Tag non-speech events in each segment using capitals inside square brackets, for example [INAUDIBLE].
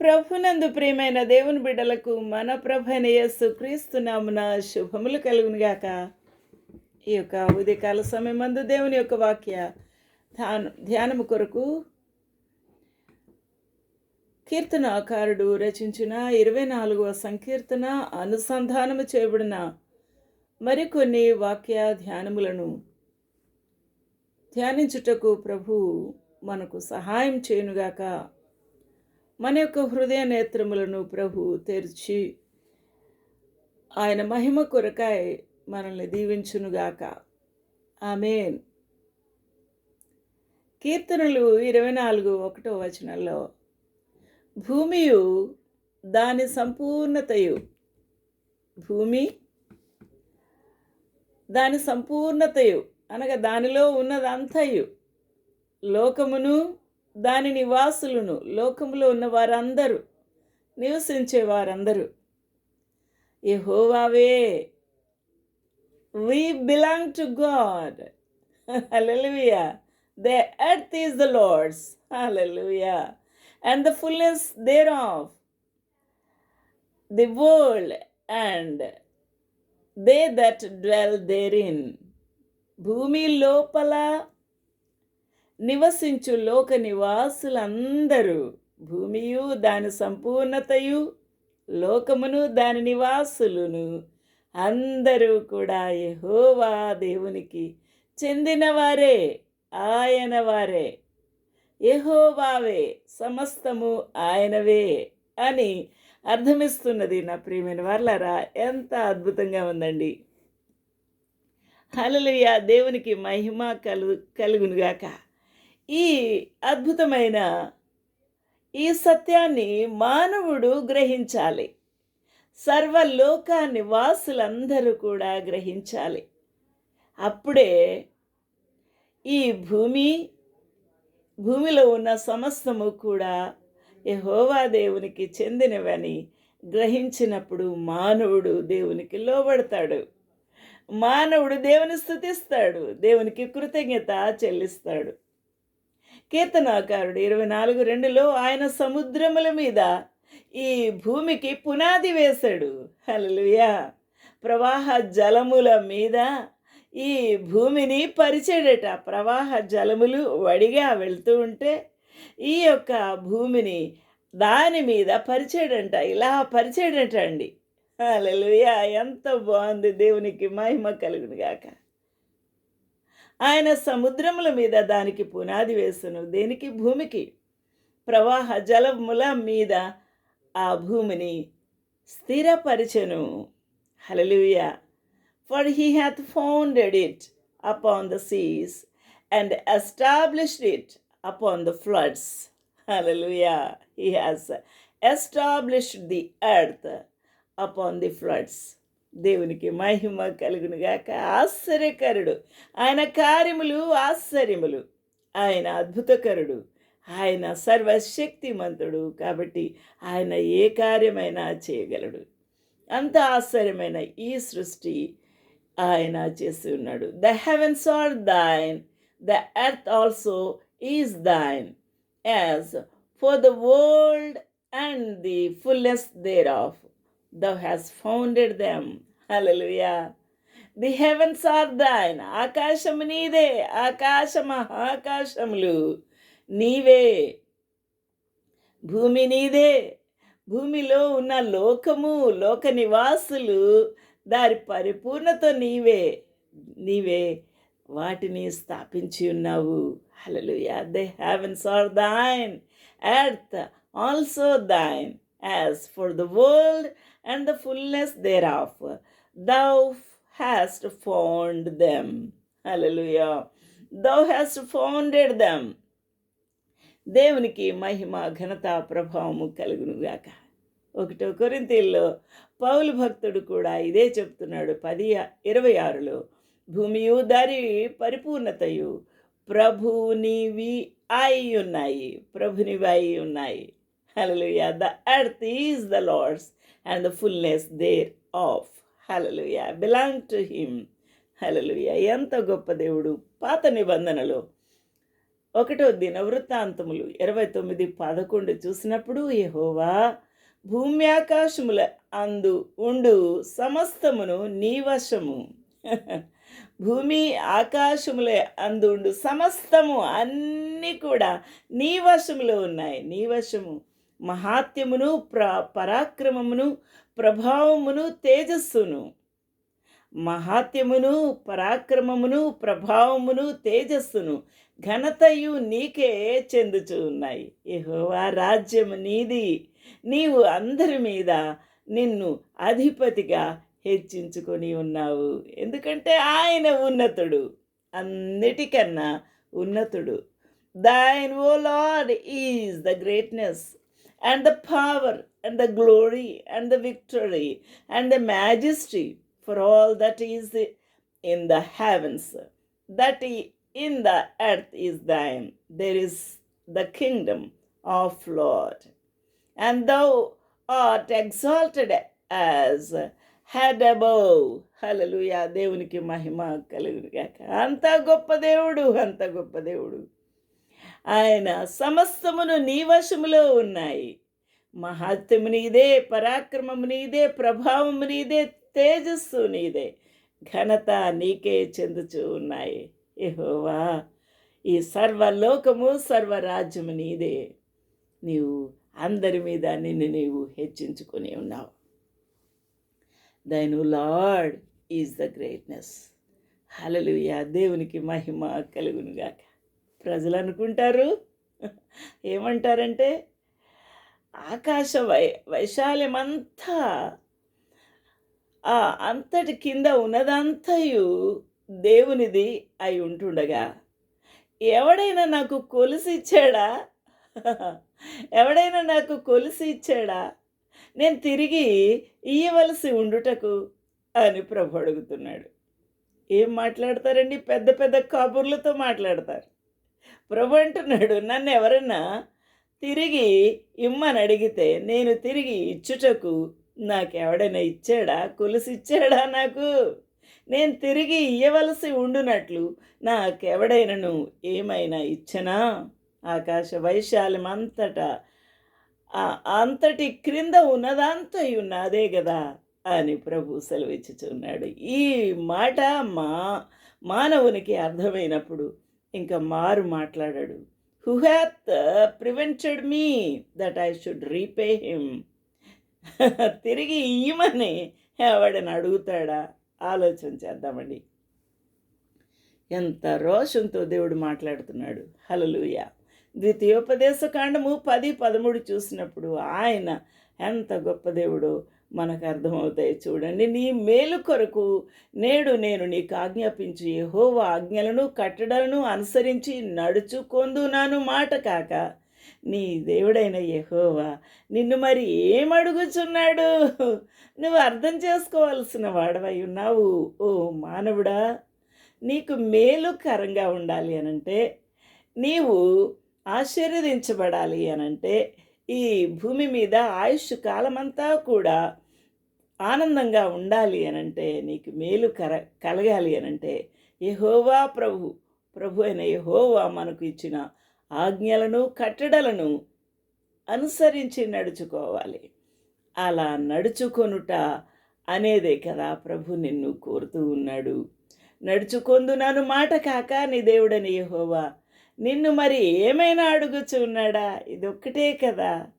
ప్రభునందు ప్రియమైన దేవుని బిడ్డలకు మన ప్రభైన యేసు శుభములు కలుగునుగాక. ఈ యొక్క ఉదయకాల సమయం మందు దేవుని యొక్క వాక్య ధ్యాన ధ్యానము కొరకు కీర్తనాకారుడు రచించిన ఇరవై నాలుగవ సంకీర్తన అనుసంధానము చేయబడిన మరికొన్ని వాక్య ధ్యానములను ధ్యానించుటకు ప్రభు మనకు సహాయం చేయునుగాక. మన యొక్క హృదయ నేత్రములను ప్రభు తెరిచి ఆయన మహిమ కొరకాయ మనల్ని దీవించునుగాక. ఆమెన్. కీర్తనలు ఇరవై నాలుగు ఒకటో వచనంలో భూమియు దాని సంపూర్ణతయు. భూమి దాని సంపూర్ణతయు అనగా దానిలో ఉన్నదంతయు. లోకమును దాని నివాసులను లోకంలో ఉన్న వారందరూ నివసించే వారందరూ. యహోవావే we belong to God hallelujah the earth is the Lord's hallelujah and the fullness thereof the world and they that dwell therein భూమి లోపల నివసించు లోక నివాసులందరూ. భూమియు దాని సంపూర్ణతయు లోకమును దాని నివాసులను. అందరూ కూడా యహోవా దేవునికి చెందినవారే ఆయన వారే యహోవావే సమస్తము ఆయనవే అని అర్థమిస్తున్నది నా ప్రియమైన వర్లరా ఎంత అద్భుతంగా ఉందండి. హల్లెలూయా దేవునికి మహిమ కలు కలుగునుగాక. ఈ అద్భుతమైన ఈ సత్యాన్ని మానవుడు గ్రహించాలి. సర్వలోకాన్ని వాసులందరూ కూడా గ్రహించాలి. అప్పుడే ఈ భూమి భూమిలో ఉన్న సమస్తము కూడా యహోవా దేవునికి చెందినవని గ్రహించినప్పుడు మానవుడు దేవునికి లోబడతాడు. మానవుడు దేవుని స్థుతిస్తాడు దేవునికి కృతజ్ఞత చెల్లిస్తాడు. కీర్తనాకారుడు ఇరవై నాలుగు రెండులో ఆయన సముద్రముల మీద ఈ భూమికి పునాది వేశాడు. హలలుయా ప్రవాహ జలముల మీద ఈ భూమిని పరిచాడట. ప్రవాహ జలములు వడిగా వెళ్తూ ఉంటే ఈ యొక్క భూమిని దాని మీద పరిచాడంట. ఇలా పరిచాడట అండి అలలుయా ఎంత బాగుంది దేవునికి మహిమ కలుగును గాక ఆయన సముద్రముల మీద దానికి పునాది వేసును. దేనికి? భూమికి. ప్రవాహ జలముల మీద ఆ భూమిని స్థిరపరిచెను. Hallelujah for he hath founded it upon the seas and established it upon the floods hallelujah he has established the earth upon the floods దేవునికి మహిమ కలుగునుగాక ఆశ్చర్యకరుడు. ఆయన కార్యములు ఆశ్చర్యములు. ఆయన అద్భుతకరుడు. ఆయన సర్వశక్తిమంతుడు కాబట్టి ఆయన ఏ కార్యమైనా చేయగలడు. అంత ఆశ్చర్యమైన ఈ సృష్టి ఆయన చేసి ఉన్నాడు. The heavens are thine the earth also is thine as for the world and the fullness thereof thou hast founded them. Hallelujah. The heavens are thine ఆకాశము నీదే. ఆకాశ మహాకాశములు నీవే. భూమి నీదే. భూమిలో ఉన్న లోకము లోక నివాసులు దారి పరిపూర్ణత నీవే. నీవే. వాటిని స్థాపించి ఉన్నావు. Hallelujah the heavens are thine earth also thine as for the world and the fullness thereof Thou hast found them. Hallelujah. Thou hast founded them. దేవునికి మహిమ ఘనత ప్రభావము కలుగునుగాక ఒకటో కొరింతీల్లో పౌలు భక్తుడు కూడా ఇదే చెప్తున్నాడు పది ఇరవై ఆరులో భూమియు దారి పరిపూర్ణతయు ప్రభునివి అయి ఉన్నాయి ప్రభునివి అయి ఉన్నాయి hallelujah the earth is the Lord's and the fullness thereof hallelujah belong to him hallelujah ఎంత గొప్ప దేవుడు. పాత నిబంధనలో. ఒకటో దిన వృత్తాంతములు ఇరవై తొమ్మిది పదకొండు చూసినప్పుడు యహోవా భూమి ఆకాశముల అందు ఉండు సమస్తమును నీ వశము. భూమి ఆకాశముల అందు ఉండు సమస్తము అన్నీ కూడా నీ వశములో ఉన్నాయి. నీ వశము. మహాత్యమును ప్ర పరాక్రమమును ప్రభావమును తేజస్సును. మహాత్యమును పరాక్రమమును ప్రభావమును తేజస్సును ఘనతయు నీకే చెందుచు ఉన్నాయి. యహోవా రాజ్యము నీది. నీవు అందరి మీద నిన్ను అధిపతిగా హెచ్చించుకొని ఉన్నావు. ఎందుకంటే ఆయన ఉన్నతుడు. అన్నిటికన్నా ఉన్నతుడు. Thine O Lord is the greatness And the power and the glory and the victory and the majesty for all that is in the heavens, that in the earth is thine. There is the kingdom of Lord. And thou art exalted as head above. Hallelujah దేవునికి మహిమ కలుగుగాక అంత గొప్ప దేవుడు అంత గొప్ప దేవుడు ఆయన సమస్తమును నీ వశములో ఉన్నాయి. మహాత్యము నీదే పరాక్రమము నీదే ప్రభావము నీదే తేజస్సు నీదే. ఘనత నీకే చెందుచూ ఉన్నాయి. ఏహోవా ఈ సర్వలోకము సర్వరాజ్యము నీదే. నీవు అందరి మీద నిన్ను నీవు హెచ్చించుకొని ఉన్నావు. Thine Lord is the greatness. Hallelujah దేవునికి మహిమ కలుగునుగాక. ప్రజలు అనుకుంటారు ఏమంటారంటే ఆకాశ వై వైశాల్యమంతా ఆ అంతటి కింద ఉన్నదంతయు దేవునిది అయి ఉంటుండగా ఎవడైనా నాకు కొలిసి ఇచ్చాడా? ఎవడైనా నాకు కొలిసి ఇచ్చాడా? నేను తిరిగి ఇయ్యవలసి ఉండుటకు అని ప్రభు అడుగుతున్నాడు. ఏం మాట్లాడతారండి? పెద్ద పెద్ద కబుర్లతో మాట్లాడతారు. ప్రభు అంటున్నాడు నన్ను ఎవరన్నా తిరిగి ఇమ్మని అడిగితే నేను తిరిగి ఇచ్చుటకు నాకెవడైనా ఇచ్చాడా? కొలుసు ఇచ్చాడా నాకు? నేను తిరిగి ఇయ్యవలసి ఉండునట్లు నాకెవడైనను ఏమైనా ఇచ్చనా? ఆకాశ వైశాల్యం అంతటా ఆ- అంతటి క్రింద ఉన్నదంతా ఉన్నదే కదా అని ప్రభు సెలవిచ్చుచున్నాడు. ఈ మాట మా మానవునికి అర్థమైనప్పుడు ఇంకా మారు మాట్లాడాడు. Who hath prevented me that I should repay him. [LAUGHS] తిరిగి ఇయ్యమని ఎవడని అడుగుతాడా? ఆలోచన చేద్దామండి. ఎంత రోషంతో దేవుడు మాట్లాడుతున్నాడు. హలలుయ ద్వితీయోపదేశ కాండము పది పదమూడు చూసినప్పుడు ఆయన ఎంత గొప్ప దేవుడో మనకు అర్థమవుతాయి చూడండి. నీ మేలు కొరకు నేడు నేను నీకు ఆజ్ఞాపించి యెహోవా ఆజ్ఞలను కట్టడలను అనుసరించి నడుచుకొందునాను మాట కాక నీ దేవుడైన యహోవా నిన్ను మరి ఏమడుగుచున్నాడు నువ్వు అర్థం చేసుకోవాల్సిన వాడవై ఉన్నావు. ఓ మానవుడా నీకు మేలుకరంగా ఉండాలి అనంటే నీవు ఆశీర్వదించబడాలి అనంటే ఈ భూమి మీద ఆయుష్ కాలమంతా కూడా ఆనందంగా ఉండాలి అనంటే నీకు మేలు కర కలగాలి అనంటే యహోవా ప్రభు ప్రభు అయిన యహోవా మనకు ఇచ్చిన ఆజ్ఞలను కట్టడలను అనుసరించి నడుచుకోవాలి. అలా నడుచుకొనుట అనేదే కదా ప్రభు నిన్ను కోరుతూ ఉన్నాడు. నడుచుకొందునాను మాట కాక నీ దేవుడని యహోవా నిన్ను మరి ఏమైనా అడుగుచు ఉన్నాడా? ఇదొక్కటే కదా.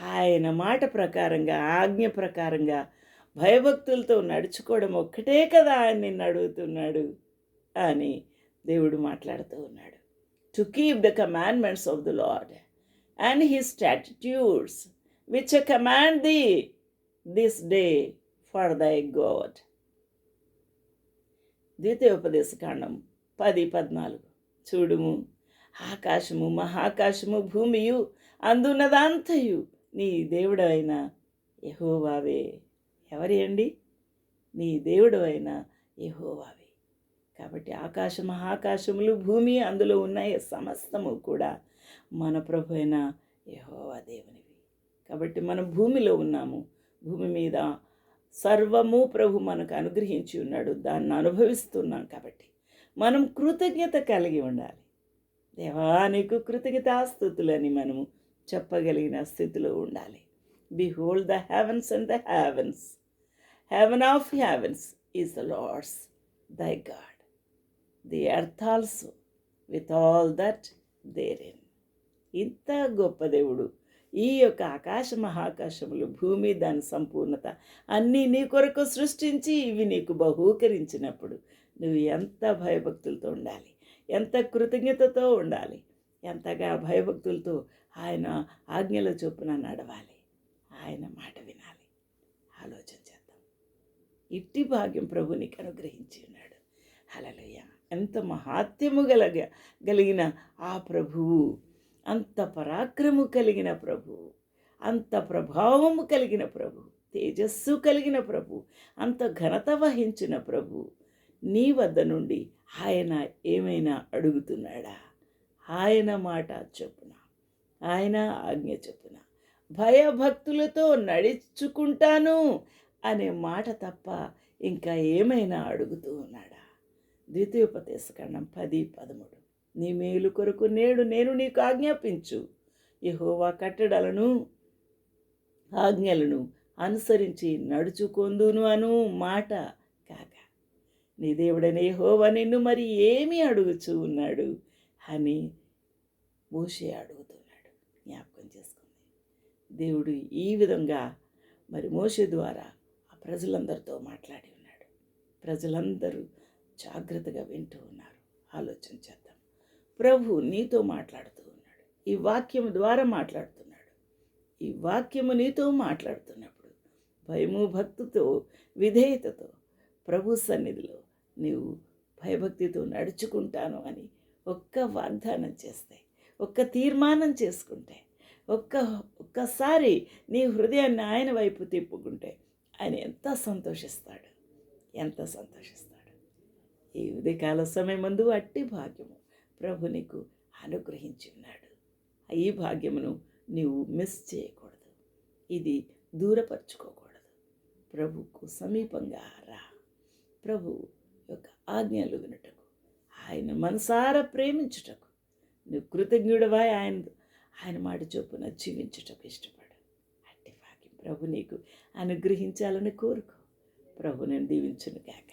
ఆయన మాట ప్రకారంగా ఆజ్ఞ ప్రకారంగా భయభక్తులతో నడుచుకోవడం ఒక్కటే కదా ఆయన నిన్ను అడుగుతున్నాడు అని దేవుడు మాట్లాడుతూ ఉన్నాడు. To keep the commandments of the Lord and he statutes which command the this day for thy God ద్వితీయోపదేశకాండం పది పద్నాలుగు. చూడుము. ఆకాశము మహాకాశము భూమియు అందున్నదంతయు నీ దేవుడైన యహోవావే. ఎవరి అండి? నీ దేవుడు అయిన యహోవావే. కాబట్టి ఆకాశ మహాకాశములు భూమి అందులో ఉన్నాయి సమస్తము కూడా మన ప్రభు అయిన యహోవా దేవునివి. కాబట్టి మనం భూమిలో ఉన్నాము. భూమి మీద సర్వము ప్రభు మనకు అనుగ్రహించి ఉన్నాడు దాన్ని అనుభవిస్తున్నాం కాబట్టి. మనం కృతజ్ఞత కలిగి ఉండాలి. దేవా నీకు కృతజ్ఞతాస్థుతులని మనము చెప్పగలిగిన స్థితిలో ఉండాలి. Behold the heavens and the heavens heaven of heavens is the Lord's thy God the earth also with all that therein ఇంత గొప్ప దేవుడు. ఈ యొక్క ఆకాశ మహాకాశములు భూమి దాని సంపూర్ణత అన్నీ నీ కొరకు సృష్టించి ఇవి నీకు బహూకరించినప్పుడు నువ్వు ఎంత భయభక్తులతో ఉండాలి. ఎంత కృతజ్ఞతతో ఉండాలి. ఎంతగా భయభక్తులతో ఆయన ఆజ్ఞల చొప్పున నడవాలి. ఆయన మాట వినాలి. ఆలోచన చేద్దాం. ఇట్టి భాగ్యం ప్రభు నీకు అనుగ్రహించి ఉన్నాడు. హలలుయ ఎంత మహాత్యము గలగ కలిగిన ఆ ప్రభువు. అంత పరాక్రము కలిగిన ప్రభు. అంత ప్రభావము కలిగిన ప్రభు. తేజస్సు కలిగిన ప్రభు. అంత ఘనత వహించిన ప్రభు. నీ వద్ద నుండి ఆయన ఏమైనా అడుగుతున్నాడా? ఆయన మాట చొప్పున? ఆయన ఆజ్ఞ చొప్పున? భయభక్తులతో నడుచుకుంటాను అనే మాట తప్ప ఇంకా ఏమైనా అడుగుతూ ఉన్నాడా? ద్వితీయోపదేశకాండం పది పదమూడు. నీ మేలు కొరకు నేడు నేను నీకు ఆజ్ఞాపించు. యహోవా కట్టడలను ఆజ్ఞలను అనుసరించి నడుచుకొందును అను మాట నీ దేవుడనే హోవా నిన్ను మరి ఏమి అడుగుచూ ఉన్నాడు? అని మోషే అడుగుతున్నాడు. జ్ఞాపకం చేసుకుంది. దేవుడు ఈ విధంగా మరి మోషే ద్వారా ఆ ప్రజలందరితో మాట్లాడి ఉన్నాడు. ప్రజలందరూ జాగ్రత్తగా వింటూ ఉన్నారు. ఆలోచన చేద్దాం. ప్రభు నీతో మాట్లాడుతూ ఉన్నాడు. ఈ వాక్యం ద్వారా మాట్లాడుతున్నాడు. ఈ వాక్యము నీతో మాట్లాడుతున్నప్పుడు భయము భక్తితో విధేయతతో ప్రభు సన్నిధిలో నీవు భయభక్తితో నడుచుకుంటాను అని ఒక్క వాగ్దానం చేస్తే ఒక్క తీర్మానం చేసుకుంటే ఒక్క ఒక్కసారి నీ హృదయాన్ని ఆయన వైపు తిప్పుకుంటే ఆయన ఎంత సంతోషిస్తాడు. ఎంత సంతోషిస్తాడు. ఈ ఉదయకాల సమయం ముందు అట్టి భాగ్యము ప్రభు నీకు అనుగ్రహించి ఉన్నాడు. ఈ భాగ్యమును నీవు మిస్ చేయకూడదు. ఇది దూరపరుచుకోకూడదు. ప్రభుకు సమీపంగా రా. ప్రభు యొక్క ఆజ్ఞలు వినుటకు ఆయన మనసారా ప్రేమించుటకు నువ్వు కృతజ్ఞుడవాయి ఆయన ఆయన మాట చొప్పున జీవించుటకు ఇష్టపడు. అట్టి భాగ్యం ప్రభు నీకు అనుగ్రహించాలని కోరుకో. ప్రభు నేను దీవించును గాక.